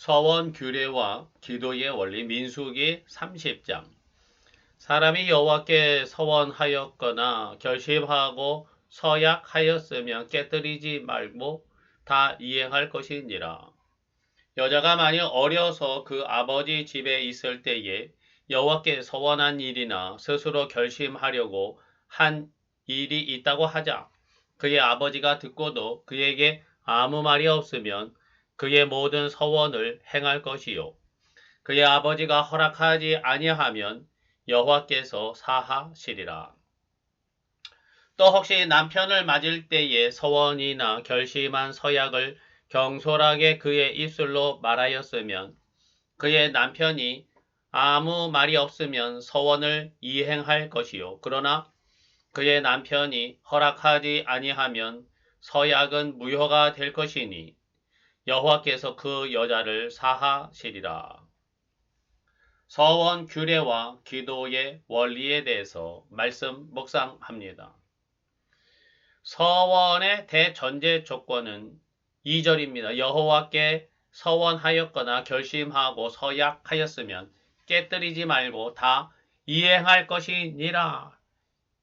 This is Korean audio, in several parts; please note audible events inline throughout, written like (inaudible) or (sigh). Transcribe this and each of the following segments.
서원 규례와 기도의 원리 민수기 30장 사람이 여호와께 서원하였거나 결심하고 서약하였으면 깨뜨리지 말고 다 이행할 것이니라. 여자가 만일 어려서 그 아버지 집에 있을 때에 여호와께 서원한 일이나 스스로 결심하려고 한 일이 있다고 하자 그의 아버지가 듣고도 그에게 아무 말이 없으면 그의 모든 서원을 행할 것이요 그의 아버지가 허락하지 아니하면 여호와께서 사하시리라. 또 혹시 남편을 맞을 때에 서원이나 결심한 서약을 경솔하게 그의 입술로 말하였으면 그의 남편이 아무 말이 없으면 서원을 이행할 것이요. 그러나 그의 남편이 허락하지 아니하면 서약은 무효가 될 것이니 여호와께서 그 여자를 사하시리라. 서원 규례와 기도의 원리에 대해서 말씀 묵상합니다. 서원의 대전제 조건은 2절입니다. 여호와께 서원하였거나 결심하고 서약하였으면 깨뜨리지 말고 다 이행할 것이니라.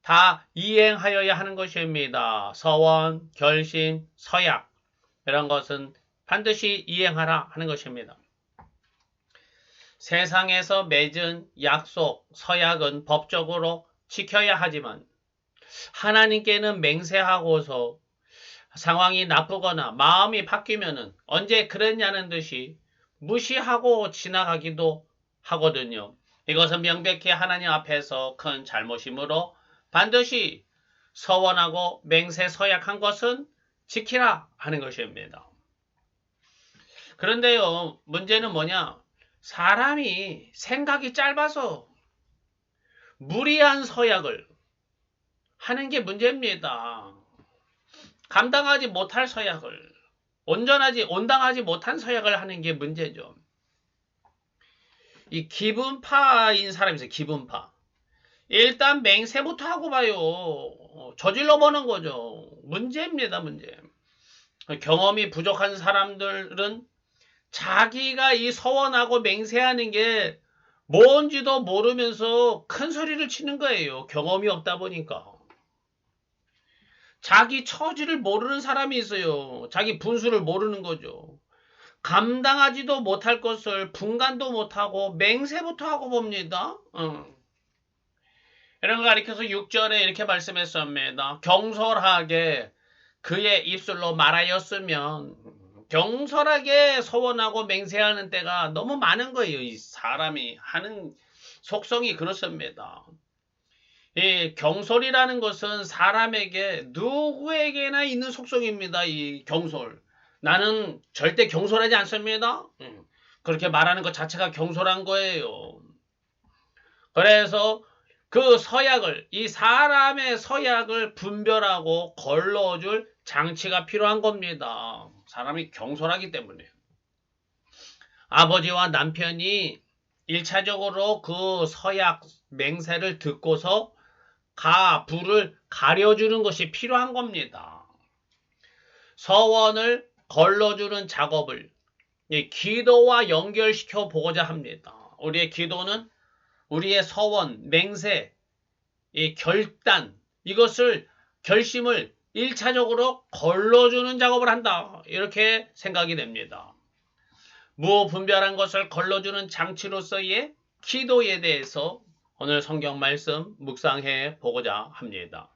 다 이행하여야 하는 것입니다. 서원, 결심, 서약 이런 것은 반드시 이행하라 하는 것입니다. 세상에서 맺은 약속, 서약은 법적으로 지켜야 하지만 하나님께는 맹세하고서 상황이 나쁘거나 마음이 바뀌면은 언제 그랬냐는 듯이 무시하고 지나가기도 하거든요. 이것은 명백히 하나님 앞에서 큰 잘못이므로 반드시 서원하고 맹세 서약한 것은 지키라 하는 것입니다. 그런데요, 문제는 뭐냐? 사람이 생각이 짧아서 무리한 서약을 하는 게 문제입니다. 감당하지 못할 서약을 온전하지 온당하지 못한 서약을 하는 게 문제죠. 이 기분파인 사람이 있어요. 기분파. 일단 맹세부터 하고 봐요. 저질러 보는 거죠. 문제입니다. 문제. 경험이 부족한 사람들은 자기가 이 서원하고 맹세하는 게 뭔지도 모르면서 큰 소리를 치는 거예요. 경험이 없다 보니까. 자기 처지를 모르는 사람이 있어요. 자기 분수를 모르는 거죠. 감당하지도 못할 것을 분간도 못하고 맹세부터 하고 봅니다. 응. 이런 거 가리켜서 6절에 이렇게 말씀했습니다. 경솔하게 그의 입술로 말하였으면 경솔하게 소원하고 맹세하는 때가 너무 많은 거예요. 이 사람이 하는 속성이 그렇습니다. 이 경솔이라는 것은 사람에게 누구에게나 있는 속성입니다. 이 경솔. 나는 절대 경솔하지 않습니다. 음, 그렇게 말하는 것 자체가 경솔한 거예요. 그래서 그 서약을, 이 사람의 서약을 분별하고 걸러줄 장치가 필요한 겁니다. 사람이 경솔하기 때문에. 아버지와 남편이 1차적으로 그 서약 맹세를 듣고서 가, 불을 가려주는 것이 필요한 겁니다. 서원을 걸러주는 작업을 기도와 연결시켜 보고자 합니다. 우리의 기도는 우리의 서원, 맹세, 이 결단, 이것을 결심을 1차적으로 걸러주는 작업을 한다. 이렇게 생각이 됩니다. 무분별한 것을 걸러주는 장치로서의 기도에 대해서 오늘 성경 말씀 묵상해 보고자 합니다.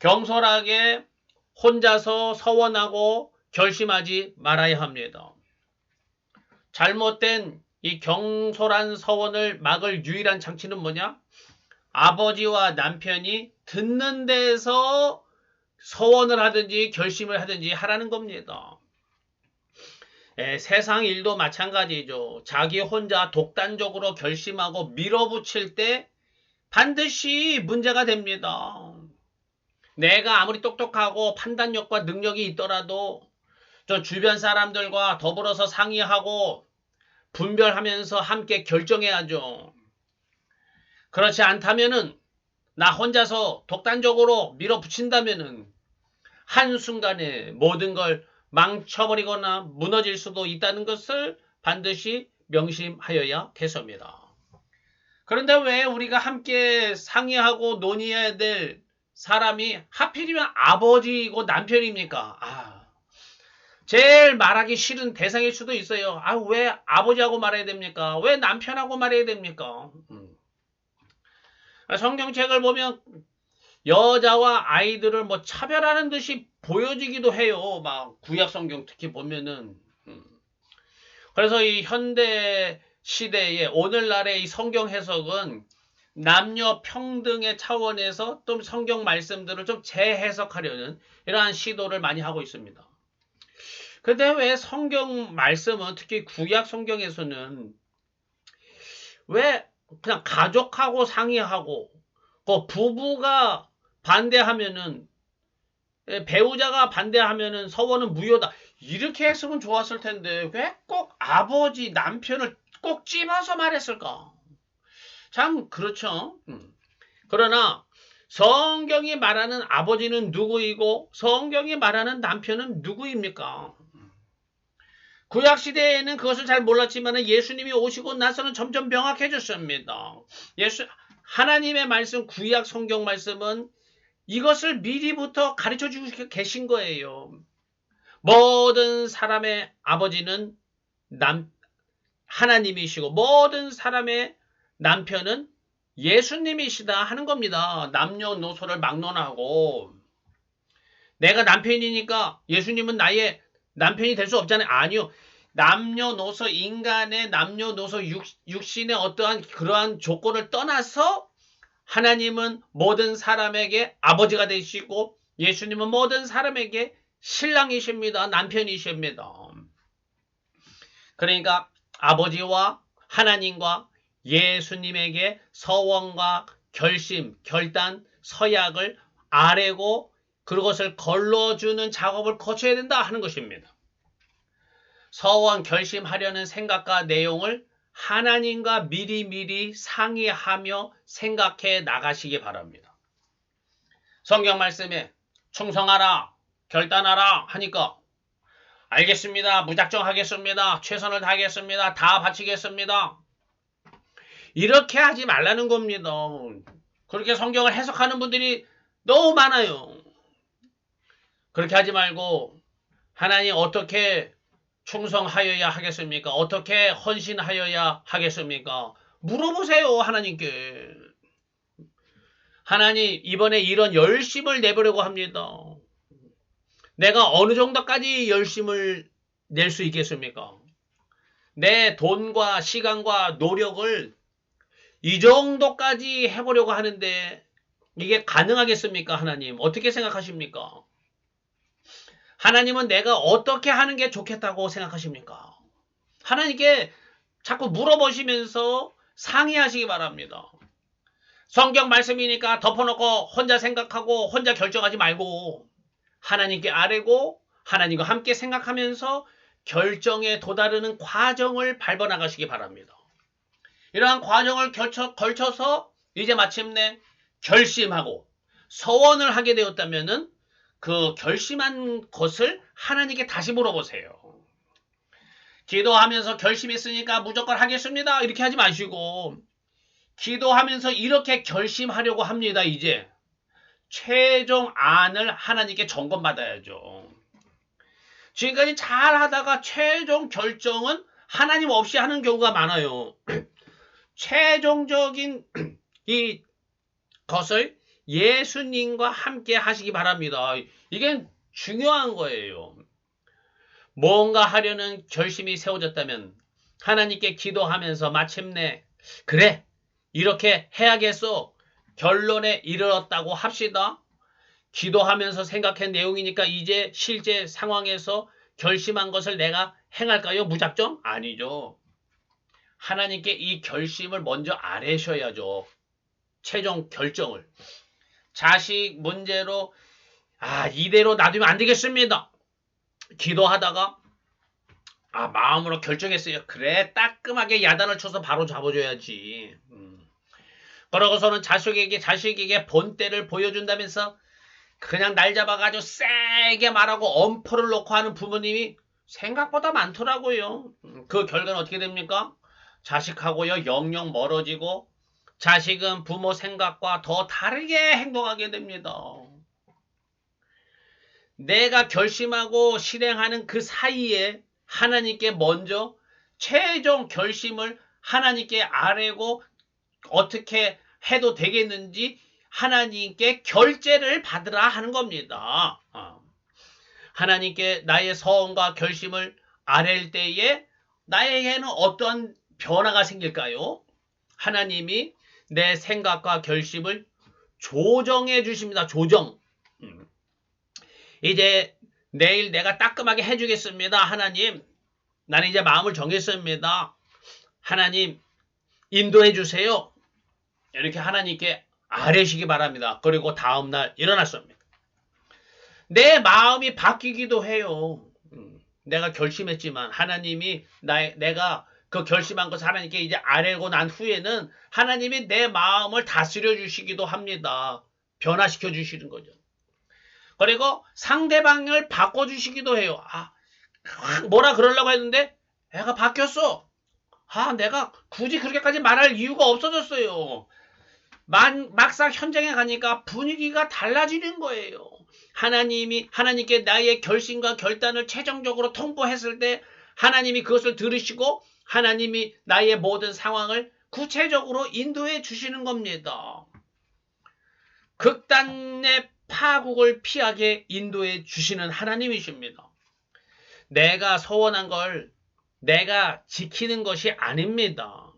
경솔하게 혼자서 서원하고 결심하지 말아야 합니다. 잘못된 이 경솔한 서원을 막을 유일한 장치는 뭐냐? 아버지와 남편이 듣는 데서 서원을 하든지 결심을 하든지 하라는 겁니다. 에, 세상 일도 마찬가지죠. 자기 혼자 독단적으로 결심하고 밀어붙일 때 반드시 문제가 됩니다. 내가 아무리 똑똑하고 판단력과 능력이 있더라도 저 주변 사람들과 더불어서 상의하고 분별하면서 함께 결정해야죠. 그렇지 않다면은 나 혼자서 독단적으로 밀어붙인다면은 한순간에 모든 걸 망쳐버리거나 무너질 수도 있다는 것을 반드시 명심하여야 겠습니다. 그런데 왜 우리가 함께 상의하고 논의해야 될 사람이 하필이면 아버지고 남편입니까? 아, 제일 말하기 싫은 대상일 수도 있어요. 아, 왜 아버지하고 말해야 됩니까? 왜 남편하고 말해야 됩니까? 음. 성경책을 보면 여자와 아이들을 뭐 차별하는 듯이 보여지기도 해요. 막 구약 성경 특히 보면은 음. 그래서 이 현대 시대의 오늘날의 이 성경 해석은 남녀 평등의 차원에서 또 성경 말씀들을 좀 재해석하려는 이러한 시도를 많이 하고 있습니다. 근데 왜 성경 말씀은 특히 구약 성경에서는 왜 그냥 가족하고 상의하고 그 부부가 반대하면은 예, 배우자가 반대하면은 서원은 무효다. 이렇게 했으면 좋았을 텐데 왜 꼭 아버지 남편을 꼭 찝어서 말했을까? 참 그렇죠. 음. 그러나 성경이 말하는 아버지는 누구이고 성경이 말하는 남편은 누구입니까? 구약 시대에는 그것을 잘 몰랐지만 예수님이 오시고 나서는 점점 명확해졌습니다. 예수 하나님의 말씀 구약 성경 말씀은 이것을 미리부터 가르쳐 주고 계신 거예요. 모든 사람의 아버지는 남 하나님이시고 모든 사람의 남편은 예수님이시다 하는 겁니다. 남녀노소를 막론하고 내가 남편이니까 예수님은 나의 남편이 될 수 없잖아요. 아니요. 남녀노소 인간의 남녀노소 육, 육신의 어떠한 그러한 조건을 떠나서 하나님은 모든 사람에게 아버지가 되시고 예수님은 모든 사람에게 신랑이십니다. 남편이십니다. 그러니까 아버지와 하나님과 예수님에게 서원과 결심, 결단, 서약을 아래고 그것을 걸러주는 작업을 거쳐야 된다 하는 것입니다. 서원 결심하려는 생각과 내용을 하나님과 미리미리 상의하며 생각해 나가시기 바랍니다. 성경 말씀에 충성하라, 결단하라 하니까 알겠습니다. 무작정 하겠습니다. 최선을 다하겠습니다. 다 바치겠습니다. 이렇게 하지 말라는 겁니다. 그렇게 성경을 해석하는 분들이 너무 많아요. 그렇게 하지 말고 하나님 어떻게 충성하여야 하겠습니까? 어떻게 헌신하여야 하겠습니까? 물어보세요, 하나님께. 하나님, 이번에 이런 열심을 내보려고 합니다. 내가 어느 정도까지 열심을 낼 수 있겠습니까? 내 돈과 시간과 노력을 이 정도까지 해보려고 하는데 이게 가능하겠습니까, 하나님? 어떻게 생각하십니까? 하나님은 내가 어떻게 하는 게 좋겠다고 생각하십니까? 하나님께 자꾸 물어보시면서 상의하시기 바랍니다. 성경 말씀이니까 덮어놓고 혼자 생각하고 혼자 결정하지 말고 하나님께 아뢰고 하나님과 함께 생각하면서 결정에 도다르는 과정을 밟아 나가시기 바랍니다. 이러한 과정을 결쳐, 걸쳐서 이제 마침내 결심하고 서원을 하게 되었다면은 그 결심한 것을 하나님께 다시 물어보세요. 기도하면서 결심했으니까 무조건 하겠습니다. 이렇게 하지 마시고 기도하면서 이렇게 결심하려고 합니다. 이제 최종 안을 하나님께 점검받아야죠. 지금까지 잘 하다가 최종 결정은 하나님 없이 하는 경우가 많아요. (clears throat) 최종적인 (clears throat) 이 것을 예수님과 함께 하시기 바랍니다. 이게 중요한 거예요. 뭔가 하려는 결심이 세워졌다면 하나님께 기도하면서 마침내 그래 이렇게 해야겠어 결론에 이르렀다고 합시다. 기도하면서 생각한 내용이니까 이제 실제 상황에서 결심한 것을 내가 행할까요? 무작정? 아니죠. 하나님께 이 결심을 먼저 아뢰셔야죠. 최종 결정을. 자식 문제로 아 이대로 놔두면 안 되겠습니다. 기도하다가 아 마음으로 결정했어요. 그래 따끔하게 야단을 쳐서 바로 잡아줘야지. 음. 그러고서는 자식에게 자식에게 본때를 보여준다면서 그냥 날 잡아가지고 세게 말하고 엄포를 놓고 하는 부모님이 생각보다 많더라고요. 음, 그 결과는 어떻게 됩니까? 자식하고요, 영영 멀어지고, 자식은 부모 생각과 더 다르게 행동하게 됩니다. 내가 결심하고 실행하는 그 사이에 하나님께 먼저 최종 결심을 하나님께 아뢰고 어떻게 해도 되겠는지 하나님께 결제를 받으라 하는 겁니다. 어. 하나님께 나의 서원과 결심을 아랠 때에 나에게는 어떤 변화가 생길까요? 하나님이 내 생각과 결심을 조정해 주십니다. 조정. 음. 이제 내일 내가 따끔하게 해주겠습니다. 하나님, 나는 이제 마음을 정했습니다. 하나님, 인도해 주세요. 이렇게 하나님께 아뢰시기 바랍니다. 그리고 다음날 일어났습니다. 내 마음이 바뀌기도 해요. 음, 내가 결심했지만 하나님이 나, 내가 그 결심한 것을 하나님께 이제 아뢰고 난 후에는 하나님이 내 마음을 다스려 주시기도 합니다. 변화시켜 주시는 거죠. 그리고 상대방을 바꿔 주시기도 해요. 아, 뭐라 그러려고 했는데 애가 바뀌었어. 아, 내가 굳이 그렇게까지 말할 이유가 없어졌어요. 만, 막상 현장에 가니까 분위기가 달라지는 거예요. 하나님이, 하나님께 나의 결심과 결단을 최종적으로 통보했을 때 하나님이 그것을 들으시고 하나님이 나의 모든 상황을 구체적으로 인도해 주시는 겁니다. 극단의 파국을 피하게 인도해 주시는 하나님이십니다. 내가 서원한 걸 내가 지키는 것이 아닙니다.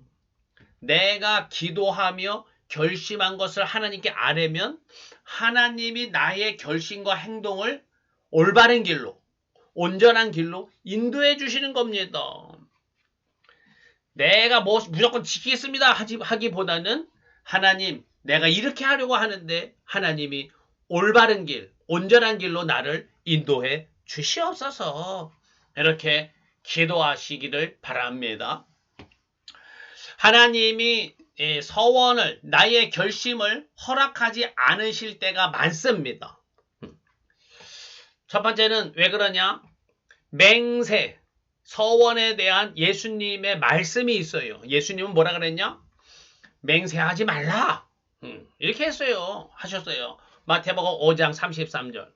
내가 기도하며 결심한 것을 하나님께 아뢰면 하나님이 나의 결심과 행동을 올바른 길로, 온전한 길로 인도해 주시는 겁니다. 내가 뭐 무조건 지키겠습니다 하지, 하기보다는 하나님, 내가 이렇게 하려고 하는데 하나님이 올바른 길, 온전한 길로 나를 인도해 주시옵소서. 이렇게 기도하시기를 바랍니다. 하나님이 서원을, 나의 결심을 허락하지 않으실 때가 많습니다. 첫 번째는 왜 그러냐? 맹세, 서원에 대한 예수님의 말씀이 있어요. 예수님은 뭐라 그랬냐? 맹세하지 말라. 이렇게 했어요. 하셨어요. 마태복음 5장 33절.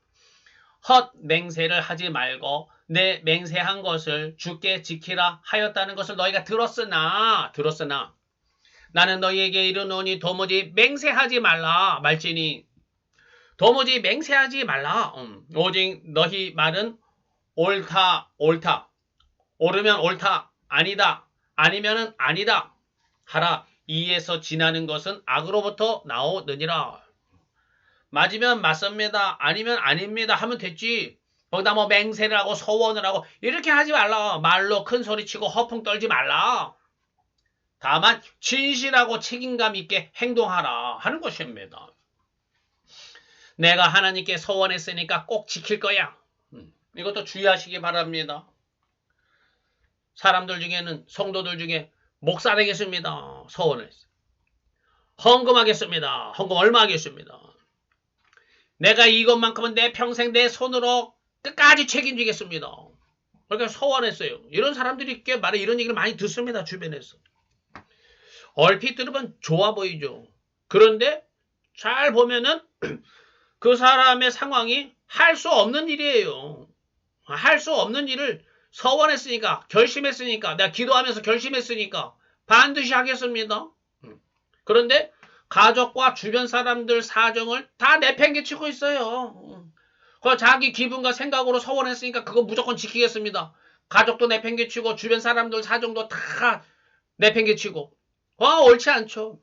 헛 맹세를 하지 말고 내 맹세한 것을 주께 지키라 하였다는 것을 너희가 들었으나 들었으나 나는 너희에게 이르노니 도무지 맹세하지 말라 말지니 도무지 맹세하지 말라 음, 오직 너희 말은 옳다 옳다 옳으면 옳다 아니다 아니면은 아니다 하라 이에서 지나는 것은 악으로부터 나오느니라 맞으면 맞습니다 아니면 아닙니다 하면 됐지 거기다 뭐 맹세를 하고 서원을 하고 이렇게 하지 말라. 말로 큰 소리 치고 허풍 떨지 말라. 다만 진실하고 책임감 있게 행동하라 하는 것입니다. 내가 하나님께 서원했으니까 꼭 지킬 거야. 음, 이것도 주의하시기 바랍니다. 사람들 중에는 성도들 중에 목사 되겠습니다. 서원했어요. 헌금하겠습니다. 헌금 얼마 하겠습니다. 내가 이것만큼은 내 평생 내 손으로 끝까지 책임지겠습니다. 그러니까 소원했어요. 이런 사람들이 꽤 말해 이런 얘기를 많이 듣습니다. 주변에서. 얼핏 들으면 좋아 보이죠. 그런데 잘 보면은 (clears throat) 그 사람의 상황이 할 수 없는 일이에요. 할 수 없는 일을 서원했으니까 결심했으니까 내가 기도하면서 결심했으니까 반드시 하겠습니다. 그런데 가족과 주변 사람들 사정을 다 내팽개치고 있어요. 그 자기 기분과 생각으로 서원했으니까 그거 무조건 지키겠습니다. 가족도 내팽개치고 주변 사람들 사정도 다 내팽개치고 와 옳지 않죠.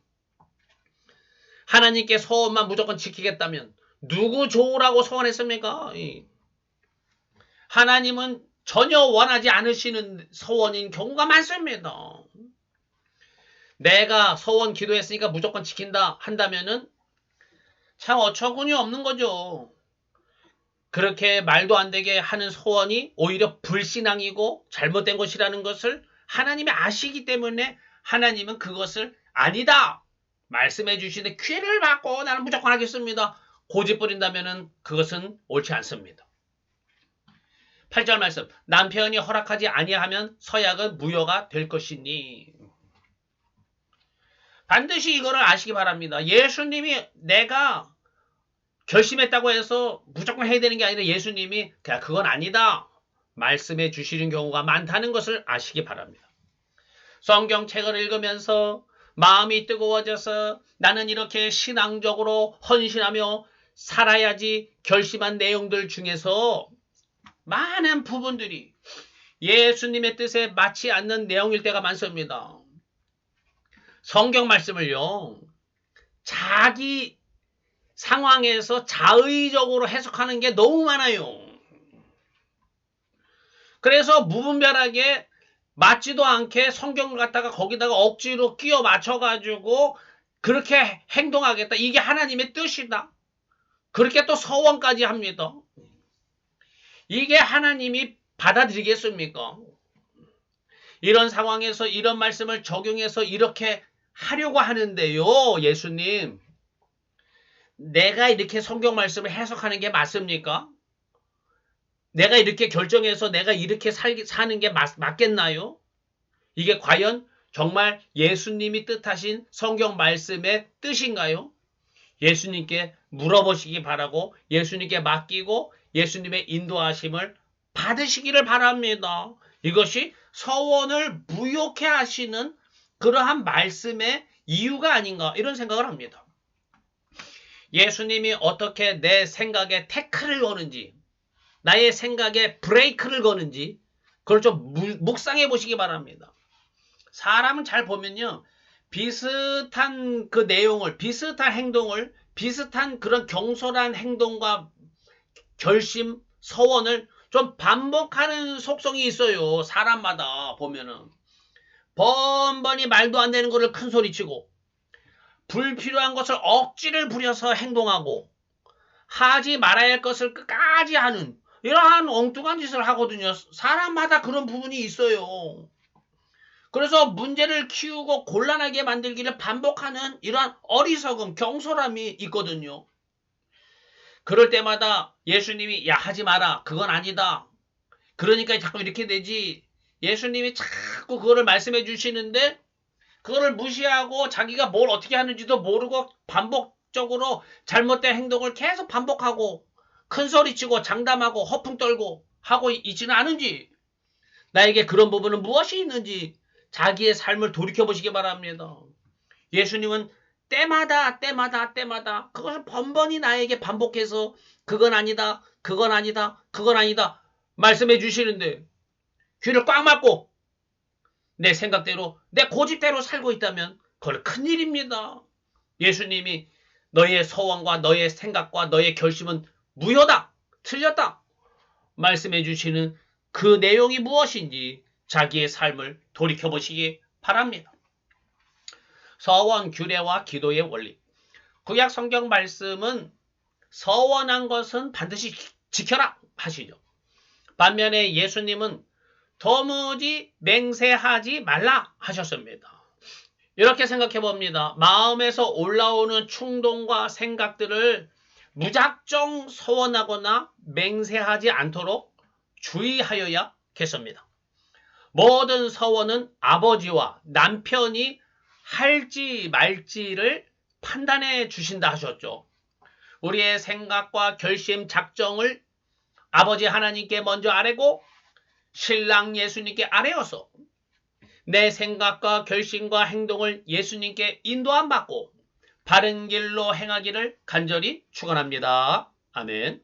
하나님께 소원만 무조건 지키겠다면 누구 좋으라고 소원했습니까? 하나님은 전혀 원하지 않으시는 소원인 경우가 많습니다. 내가 소원 기도했으니까 무조건 지킨다 한다면은 참 어처구니 없는 거죠. 그렇게 말도 안 되게 하는 소원이 오히려 불신앙이고 잘못된 것이라는 것을 하나님이 아시기 때문에 하나님은 그것을 아니다. 말씀해 주시는데 퀴를 받고 나는 무조건 하겠습니다. 고집 부린다면은 그것은 옳지 않습니다. 8절 말씀 남편이 허락하지 아니하면 서약은 무효가 될 것이니 반드시 이거를 아시기 바랍니다. 예수님이 내가 결심했다고 해서 무조건 해야 되는 게 아니라 예수님이 그냥 그건 아니다. 말씀해 주시는 경우가 많다는 것을 아시기 바랍니다. 성경책을 읽으면서 마음이 뜨거워져서 나는 이렇게 신앙적으로 헌신하며 살아야지 결심한 내용들 중에서 많은 부분들이 예수님의 뜻에 맞지 않는 내용일 때가 많습니다. 성경 말씀을요, 자기 상황에서 자의적으로 해석하는 게 너무 많아요. 그래서 무분별하게 맞지도 않게 성경을 갖다가 거기다가 억지로 끼워 맞춰가지고 그렇게 행동하겠다. 이게 하나님의 뜻이다. 그렇게 또 서원까지 합니다. 이게 하나님이 받아들이겠습니까? 이런 상황에서 이런 말씀을 적용해서 이렇게 하려고 하는데요, 예수님. 내가 이렇게 성경 말씀을 해석하는 게 맞습니까? 내가 이렇게 결정해서 내가 이렇게 살, 사는 게 맞, 맞겠나요? 이게 과연 정말 예수님이 뜻하신 성경 말씀의 뜻인가요? 예수님께 물어보시기 바라고 예수님께 맡기고 예수님의 인도하심을 받으시기를 바랍니다. 이것이 서원을 무효케 하시는 그러한 말씀의 이유가 아닌가 이런 생각을 합니다. 예수님이 어떻게 내 생각에 태클을 거는지 나의 생각에 브레이크를 거는지 그걸 좀 묵상해 보시기 바랍니다. 사람은 잘 보면요. 비슷한 그 내용을 비슷한 행동을 비슷한 그런 경솔한 행동과 결심, 서원을 좀 반복하는 속성이 있어요. 사람마다 보면은. 번번이 말도 안 되는 것을 큰 소리치고 불필요한 것을 억지를 부려서 행동하고 하지 말아야 할 것을 끝까지 하는 이러한 엉뚱한 짓을 하거든요. 사람마다 그런 부분이 있어요. 그래서 문제를 키우고 곤란하게 만들기를 반복하는 이러한 어리석음, 경솔함이 있거든요. 그럴 때마다 예수님이 야 하지 마라. 그건 아니다. 그러니까 자꾸 이렇게 되지. 예수님이 자꾸 그거를 말씀해 주시는데 그거를 무시하고 자기가 뭘 어떻게 하는지도 모르고 반복적으로 잘못된 행동을 계속 반복하고 큰 소리치고 장담하고 허풍 떨고 하고 있지는 않은지 나에게 그런 부분은 무엇이 있는지 자기의 삶을 돌이켜 보시기 바랍니다. 예수님은 때마다 때마다 때마다 그것을 번번이 나에게 반복해서 그건 아니다 그건 아니다 그건 아니다 말씀해 주시는데 귀를 꽉 막고 내 생각대로 내 고집대로 살고 있다면 그건 큰일입니다. 예수님이 너의 소원과 너의 생각과 너의 결심은 무효다 틀렸다 말씀해 주시는 그 내용이 무엇인지 자기의 삶을 돌이켜 보시기 바랍니다. 서원 규례와 기도의 원리. 구약 성경 말씀은 서원한 것은 반드시 지켜라 하시죠. 반면에 예수님은 도무지 맹세하지 말라 하셨습니다. 이렇게 생각해 봅니다. 마음에서 올라오는 충동과 생각들을 무작정 서원하거나 맹세하지 않도록 주의하여야겠습니다. 모든 서원은 아버지와 남편이 할지 말지를 판단해 주신다 하셨죠. 우리의 생각과 결심, 작정을 아버지 하나님께 먼저 아뢰고 신랑 예수님께 아뢰어서 내 생각과 결심과 행동을 예수님께 인도함 받고 바른 길로 행하기를 간절히 축원합니다. 아멘.